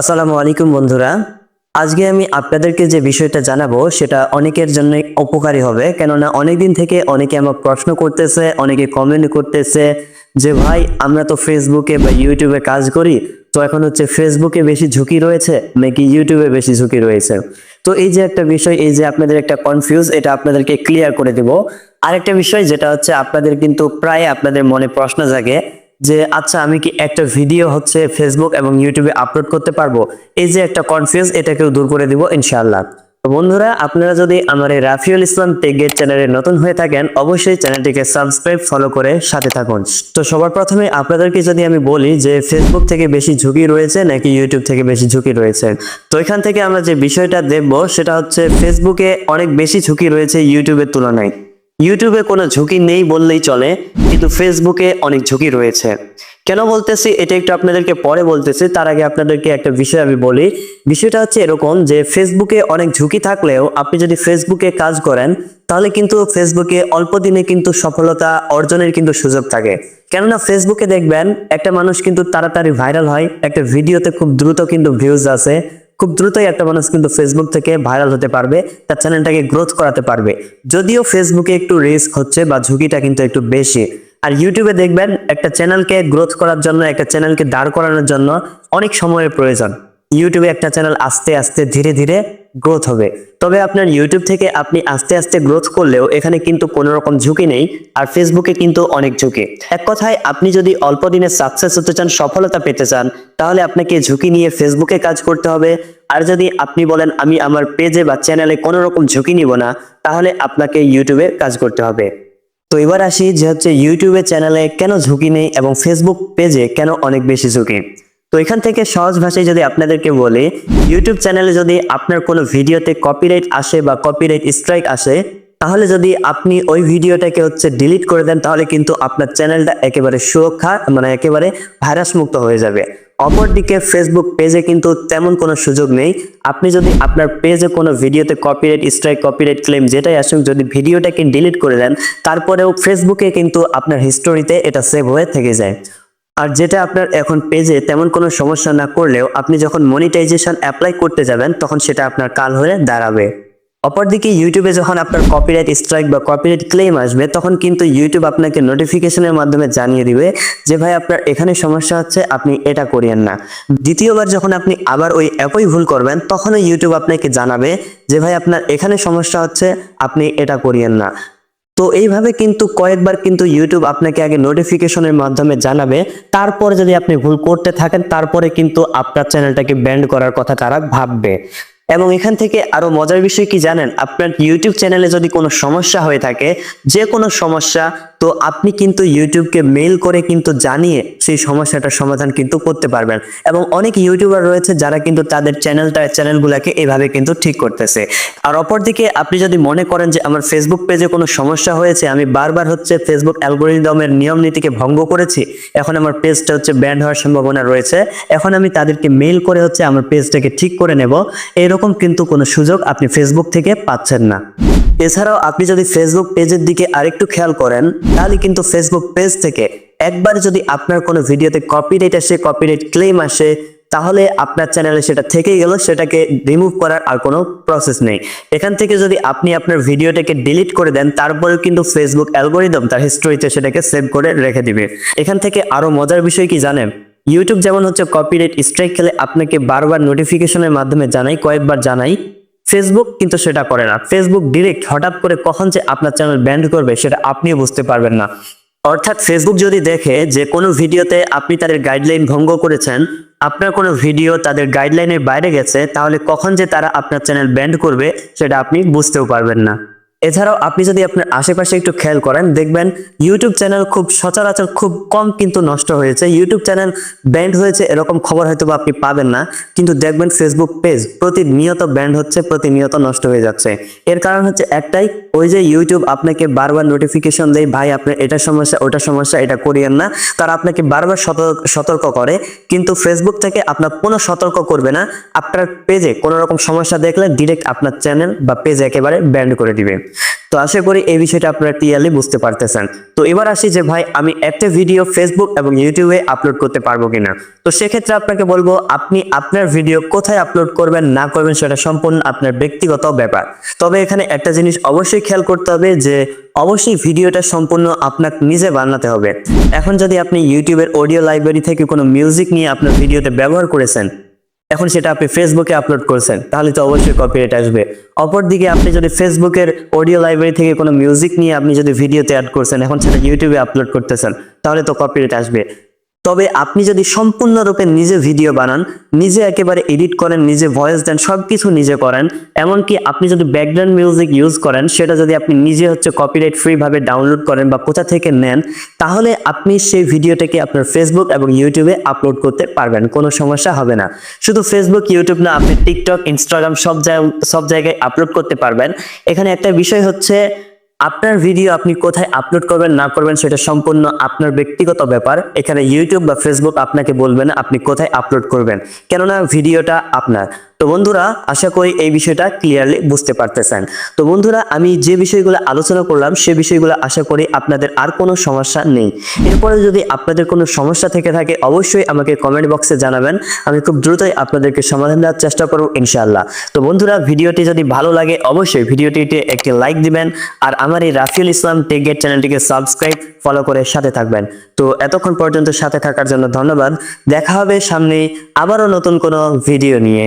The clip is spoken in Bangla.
আসসালামু আলাইকুম বন্ধুরা। আজকে আমি আপনাদেরকে যে বিষয়টা জানাব, সেটা অনেকের জন্য উপকারী হবে। কেননা অনেকদিন থেকে অনেকে আমার প্রশ্ন করতেছে, অনেকে কমেন্ট করতেছে যে, ভাই, আমরা তো ফেসবুকে বা ইউটিউবে কাজ করি, তো এখন হচ্ছে ফেসবুকে বেশি ঝুঁকি রয়েছে নাকি ইউটিউবে বেশি ঝুঁকি রয়েছে? তো এই যে একটা বিষয়, এই যে আপনাদের একটা কনফিউজ এটা আপনাদেরকে ক্লিয়ার করে দিব। আরেকটা বিষয়, যেটা হচ্ছে আপনাদের কিন্তু প্রায় আপনাদের মনে প্রশ্ন জাগে যে আচ্ছা আমি কি একটা ভিডিও হচ্ছে ফেসবুক এবং ইউটিউবে আপলোড করতে পারব? এই যে একটা কনফিউজ এটাকেও দূর করে দিব, ইনশাআল্লাহ। তো বন্ধুরা, আপনারা যদি আমার এই রাফিউল ইসলাম টেগেট চ্যানেলে নতুন হয়ে থাকেন, অবশ্যই চ্যানেলটিকে সাবস্ক্রাইব ফলো করে সাথে থাকুন। তো সবার প্রথমে আপনাদেরকে যদি আমি বলি যে ফেসবুক থেকে বেশি ঝুঁকি রয়েছে নাকি ইউটিউব থেকে বেশি ঝুঁকি রয়েছে? তো এখান থেকে আমরা যে বিষয়টা দেখব, সেটা হচ্ছে ফেসবুকে অনেক বেশি ঝুঁকি রয়েছে ইউটিউবের তুলনায়। ইউটিউবে কোনো ঝুঁকি নেই বললেই চলে, কিন্তু ফেসবুকে অনেক ঝুঁকি রয়েছে। কেন বলতেছি? এটা একটু আপনাদেরকে পরে বলতেছি, তার আগে আপনাদেরকে একটা বিষয় আমি বলি। বিষয়টা হচ্ছে এরকম যে ফেসবুকে অনেক ঝুঁকি থাকলেও আপনি যদি ফেসবুকে কাজ করেন, তাহলে কিন্তু ফেসবুকে অল্প দিনে কিন্তু সফলতা অর্জনের কিন্তু সুযোগ থাকে। কেননা ফেসবুকে দেখবেন, একটা মানুষ কিন্তু তাড়াতাড়ি ভাইরাল হয়, একটা ভিডিওতে খুব দ্রুত কিন্তু ভিউজ আছে খুব দ্রুতই একটা মানুষ কিন্তু ফেসবুক থেকে ভাইরাল হতে পারবে, তার চ্যানেলটাকে গ্রোথ করাতে পারবে। যদিও ফেসবুকে একটু রিস্ক হচ্ছে বা ঝুঁকিটা কিন্তু একটু বেশি। আর ইউটিউবে দেখবেন, একটা চ্যানেলকে গ্রোথ করার জন্য, একটা চ্যানেলকে দাঁড় করানোর জন্য অনেক সময়ের প্রয়োজন। ইউটিউবে একটা চ্যানেল আস্তে আস্তে ধীরে ধীরে গ্রোথ হবে। তবে আপনার ইউটিউব থেকে আপনি আস্তে আস্তে গ্রোথ করলেও এখানে কিন্তু কোনো রকম ঝুঁকি নেই, আর ফেসবুকে কিন্তু অনেক ঝুঁকি। এক কথায়, আপনি যদি অল্প দিনে সাকসেস হতে চান, সফলতা পেতে চান, তাহলে আপনাকে ঝুঁকি নিয়ে ফেসবুকে কাজ করতে হবে। আর যদি আপনি বলেন, আমি আমার পেজে বা চ্যানেলে কোনো রকম ঝুঁকি নিব না, তাহলে আপনাকে ইউটিউবে কাজ করতে হবে। তো এবার আসি যে হচ্ছে ইউটিউবে চ্যানেলে কেন ঝুঁকি নেই এবং ফেসবুক পেজে কেন অনেক বেশি ঝুঁকি। তো এখান থেকে সহজ ভাষায় যদি আপনাদেরকে বলি ইউটিউব চ্যানেলে যদি আপনার কোনো ভিডিওতে কপিরাইট আসে বা কপিরাইট স্ট্রাইক আসে, তাহলে যদি আপনি ওই ভিডিওটাকে হচ্ছে ডিলিট করে দেন, তাহলে কিন্তু আপনার চ্যানেলটা একেবারে সুরক্ষা মানে একেবারে ভাইরাস মুক্ত হয়ে যাবে। অপরদিকে ফেসবুক পেজে কিন্তু তেমন কোনো সুযোগ নেই। আপনি যদি আপনার পেজে কোনো ভিডিওতে কপিরাইট স্ট্রাইক কপিরাইট ক্লেম যেটাই আসুক, যদি ভিডিওটাকে ডিলিট করে দেন, তারপরেও ফেসবুকে কিন্তু আপনার হিস্টোরিতে এটা সেভ হয়ে থেকে যায়। আর যেটা আপনার এখন পেজে তেমন কোনো সমস্যা না করলেও আপনি যখন মনিটাইজেশন অ্যাপ্লাই করতে যাবেন, তখন সেটা আপনার কাল হয়ে দাঁড়াবে। অপরদিকে ইউটিউবে যখন আপনার কপিরাইট স্ট্রাইক বা কপিরাইট ক্লেম আসবে, তখন কিন্তু ইউটিউব আপনাকে নোটিফিকেশনের মাধ্যমে জানিয়ে দিবে যে, ভাই, আপনার এখানে সমস্যা হচ্ছে, আপনি এটা করিয়েন না। দ্বিতীয়বার যখন আপনি আবার ওই একই ভুল করবেন, তখনও ইউটিউব আপনাকে জানাবে যে, ভাই, আপনার এখানে সমস্যা হচ্ছে, আপনি এটা করিয়েন না। তো এইভাবে কিন্তু কয়েকবার কিন্তু ইউটিউব আপনাকে আগে নোটিফিকেশনের মাধ্যমে জানাবে। তারপরে যদি আপনি ভুল করতে থাকেন, তারপরে কিন্তু আপনার চ্যানেলটাকে ব্যান্ড করার কথা তারা ভাববে। এবং এখান থেকে আরও মজার বিষয় কি জানেন? আপনার ইউটিউব চ্যানেলে যদি কোনো সমস্যা হয়ে থাকে যে কোনো সমস্যা তো আপনি কিন্তু ইউটিউবকে মেইল করে কিন্তু জানিয়ে সেই সমস্যাটার সমাধান কিন্তু করতে পারবেন। এবং অনেক ইউটিউবার রয়েছে যারা কিন্তু তাদের চ্যানেলটা চ্যানেলগুলোকে এভাবে কিন্তু ঠিক করতেছে। আর অপরদিকে আপনি যদি মনে করেন যে আমার ফেসবুক পেজে কোনো সমস্যা হয়েছে, আমি বারবার হচ্ছে ফেসবুক অ্যালগোরিদমের নিয়ম নীতিকে ভঙ্গ করেছি, এখন আমার পেজটা হচ্ছে ব্যান্ড হওয়ার সম্ভাবনা রয়েছে, এখন আমি তাদেরকে মেইল করে হচ্ছে আমার পেজটাকে ঠিক করে নেব, এরকম কিন্তু কোনো সুযোগ আপনি ফেসবুক থেকে পাচ্ছেন না। এছাড়াও আপনি যদি ফেসবুক পেজের দিকে আরেকটু খেয়াল করেন তাহলে কিন্তু ফেসবুক পেজ থেকে একবার যদি আপনার কোনো ভিডিওতে কপিরাইট আসে কপিরাইট ক্লেম আসে, তাহলে আপনার চ্যানেলে সেটা থেকেই গেল, সেটাকে রিমুভ করার আর কোনো প্রসেস নেই। এখান থেকে যদি আপনি আপনার ভিডিওটাকে ডিলিট করে দেন, তারপরেও কিন্তু ফেসবুক অ্যালগোরিদম তার হিস্টোরিতে সেটাকে সেভ করে রেখে দিবে। এখান থেকে আরও মজার বিষয় কি জানেন? ইউটিউব যেমন হচ্ছে কপিরাইট স্ট্রাইক খেলে আপনাকে বারবার নোটিফিকেশনের মাধ্যমে জানাই, কয়েকবার জানাই ফেসবুক কিন্তু সেটা করে না। ফেসবুক ডিরেক্ট হঠাৎ করে কখন যে আপনার চ্যানেল ব্যান্ড করবে সেটা আপনিও বুঝতে পারবেন না। অর্থাৎ ফেসবুক যদি দেখে যে কোনো ভিডিওতে আপনি তাদের গাইডলাইন ভঙ্গ করেছেন, আপনার কোনো ভিডিও তাদের গাইডলাইনের বাইরে গেছে, তাহলে কখন যে তারা আপনার চ্যানেল ব্যান্ড করবে সেটা আপনি বুঝতেও পারবেন না। এছাড়াও আপনি যদি আপনার আশেপাশে একটু খেয়াল করেন, দেখবেন ইউটিউব চ্যানেল খুব সচরাচর খুব কম কিন্তু নষ্ট হয়েছে। ইউটিউব চ্যানেল ব্যান্ড হয়েছে এরকম খবর হয়তো বা আপনি পাবেন না, কিন্তু দেখবেন ফেসবুক পেজ প্রতিনিয়ত ব্যান্ড হচ্ছে, প্রতিনিয়ত নষ্ট হয়ে যাচ্ছে। এর কারণ হচ্ছে একটাই, ওই যে ইউটিউব আপনাকে বারবার নোটিফিকেশন দেয়, ভাই, আপনার এটা সমস্যা, ওটা সমস্যা, এটা করিয়েন না। তারা আপনাকে বারবার সতর্ক করে, কিন্তু ফেসবুক থেকে আপনার কোনো সতর্ক করবে না। আপনার পেজে কোনো রকম সমস্যা দেখলে ডিরেক্ট আপনার চ্যানেল বা পেজ একেবারে ব্যান্ড করে দিবে। তো আশা করি এই বিষয়টা আপনারা ক্লিয়ারলি বুঝতে পারতেছেন। তো এবার আসি যে, ভাই, আমি একটা ভিডিও ফেসবুক এবং ইউটিউবে আপলোড করতে পারব কিনা। তো সেক্ষেত্রে আপনাকে বলব, আপনি আপনার ভিডিও কোথায় আপলোড করবেন, না করবেন, সেটা সম্পূর্ণ আপনার ব্যক্তিগত ব্যাপার। তবে এখানে একটা জিনিস অবশ্যই খেয়াল করতে হবে যে, অবশ্যই ভিডিওটা সম্পূর্ণ আপনাকে নিজে বানাতে হবে। এখন যদি আপনি ইউটিউবের অডিও লাইব্রেরি থেকে কোনো মিউজিক নিয়ে আপনার ভিডিওতে ব্যবহার করেছেন এখন সেটা আপনি ফেসবুকে আপলোড করছেন, তাহলে তো অবশ্যই কপিরাইট আসবে। অপরদিকে আপনি যদি ফেসবুকের অডিও লাইব্রেরি থেকে কোনো মিউজিক নিয়ে আপনি যদি ভিডিওতে অ্যাড করছেন, এখন সেটা ইউটিউবে আপলোড করতেছেন, তাহলে তো কপিরাইট আসবে। তবে আপনি যদি সম্পূর্ণরূপে নিজে ভিডিও বানান, নিজে একেবারে এডিট করেন, নিজে ভয়েস দেন সব কিছু নিজে করেন, এমনকি আপনি যদি ব্যাকগ্রাউন্ড মিউজিক ইউজ করেন, সেটা যদি আপনি নিজে হচ্ছে কপিরাইট ফ্রিভাবে ডাউনলোড করেন বা কোথা থেকে নেন, তাহলে আপনি সেই ভিডিওটাকে আপনার ফেসবুক এবং ইউটিউবে আপলোড করতে পারবেন, কোনো সমস্যা হবে না। শুধু ফেসবুক ইউটিউব না, আপনি টিকটক ইনস্টাগ্রাম সব সব জায়গায় আপলোড করতে পারবেন। এখানে একটা বিষয় হচ্ছে আপনার ভিডিও আপনি কোথায় আপলোড করবেন, না করবেন সেটা সম্পূর্ণ আপনার ব্যক্তিগত ব্যাপার। এখানে ইউটিউব বা ফেসবুক আপনাকে বলবে না আপনি কোথায় আপলোড করবেন। কেননা ভিডিওটা আপনার। তো বন্ধুরা, আশা করি এই বিষয়টা ক্লিয়ারলি বুঝতে পারতেছেন। তো বন্ধুরা, আমি যে বিষয়গুলো আলোচনা করলাম, সে বিষয়গুলো আশা করি আপনাদের আর কোনো সমস্যা নেই। এরপরে যদি আপনাদের কোনো সমস্যা থেকে থাকে, অবশ্যই আমাকে কমেন্ট বক্সে জানাবেন। আমি খুব দ্রুতই আপনাদেরকে সমাধান দেওয়ার চেষ্টা করব, ইনশাআল্লাহ। তো বন্ধুরা, ভিডিওটি যদি ভালো লাগে, অবশ্যই ভিডিওটিতে একটি লাইক দিবেন। আর আমার এই রাফিউল ইসলাম টেক গেট চ্যানেলটিকে সাবস্ক্রাইব ফলো করে সাথে থাকবেন। তো এতক্ষণ পর্যন্ত সাথে থাকার জন্য ধন্যবাদ। দেখা হবে সামনে আবারও নতুন কোনো ভিডিও নিয়ে।